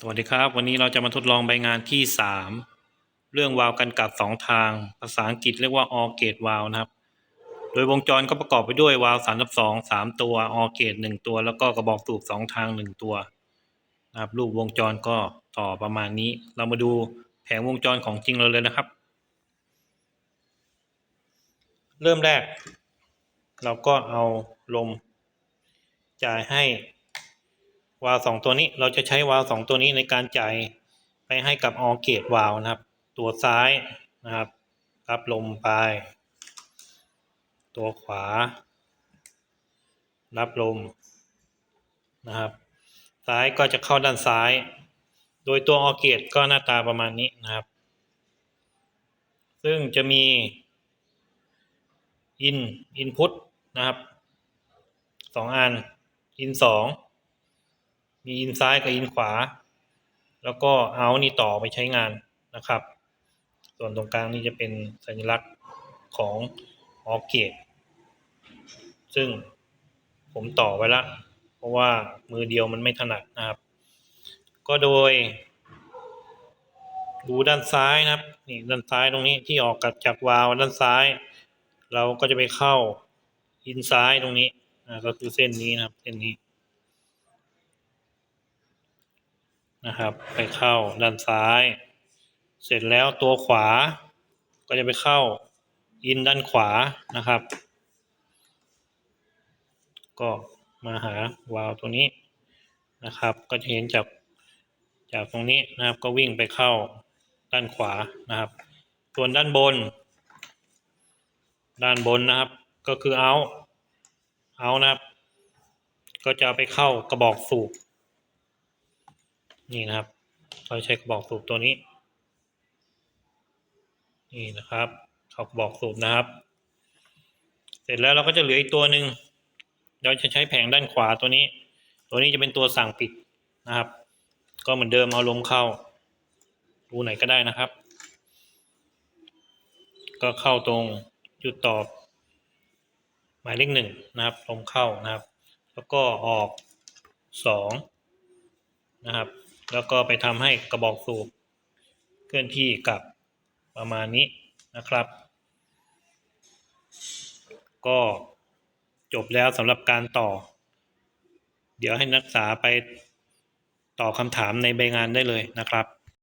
สวัสดีครับ วันนี้เราจะมาทดลองใบงานที่ 3 เรื่องวาล์วกันกัดสองทาง ภาษาอังกฤษเรียกว่า OR gate valve นะครับ โดยวงจรก็ประกอบไปด้วยวาล์วสามทับสองสามตัว OR gate หนึ่งตัว แล้วก็กระบอกสูบสองทางหนึ่งตัวนะครับรูปวงจรก็ต่อประมาณนี้ เรามาดูแผงวงจรของจริงเราเลยนะครับ เริ่มแรก เราก็เอาลมจ่ายให้ วาล์วสองตัวนี้เราจะใช้วาล์วสองตัวนี้ในการจ่ายไปให้กับออเกตวาล์วนะครับ ตัวซ้ายนะครับรับลมไป ตัวขวา รับลมนะครับ ซ้ายก็จะเข้าด้านซ้าย โดยตัวออเกตก็หน้าตาประมาณนี้นะครับ ซึ่งจะมีอินอินพุตนะครับสองอันอินสอง มีอินซ้ายกับอินขวา แล้วก็เอานี่ต่อไปใช้งานนะครับ ส่วนตรงกลางนี่จะเป็นสัญลักษณ์ของออเกตซึ่งผมต่อไว้ละ เพราะว่ามือเดียวมันไม่ถนัดนะครับ ก็โดย ดูด้านซ้ายนะครับนี่ด้านซ้ายตรงนี้ที่ออกกับจากวาล์วด้านซ้าย เราก็จะไปเข้าอินซ้ายตรงนี้อ่าก็คือเส้นนี้นะครับ เส้นนี้ นะครับ ไปเข้าด้านซ้าย เสร็จแล้วตัวขวา ก็จะไปเข้าอินด้านขวานะครับ ก็มาหาวาล์วตัวนี้นะครับ ก็จะเห็นจากจากตรงนี้นะครับ ก็วิ่งไปเข้าด้านขวานะครับ ส่วนด้านบน ด้านบนนะครับ ก็คือเอาเอานะครับ ก็จะไปเข้ากระบอกสูบ นี่นะครับเราใช้กระบอกสูบตัวนี้ นี่นะครับเขากระบอกสูบนะครับ เสร็จแล้วเราก็จะเหลืออีกตัวหนึ่งเราจะใช้แผงด้านขวาตัวนี้ ตัวนี้จะเป็นตัวสั่งปิดนะครับ ก็เหมือนเดิมเอาลมเข้ารูไหนก็ได้นะครับ ก็เข้าตรงจุดตอบ หมายเลขหนึ่งนะครับ ลมเข้านะครับ แล้วก็ออกสองนะครับ แล้วก็ไปทำให้กระบอกสูบเคลื่อนที่กลับประมาณนี้นะครับ ก็จบแล้วสำหรับการต่อ เดี๋ยวให้นักศึกษาไปตอบคำถามในใบงานได้เลยนะครับ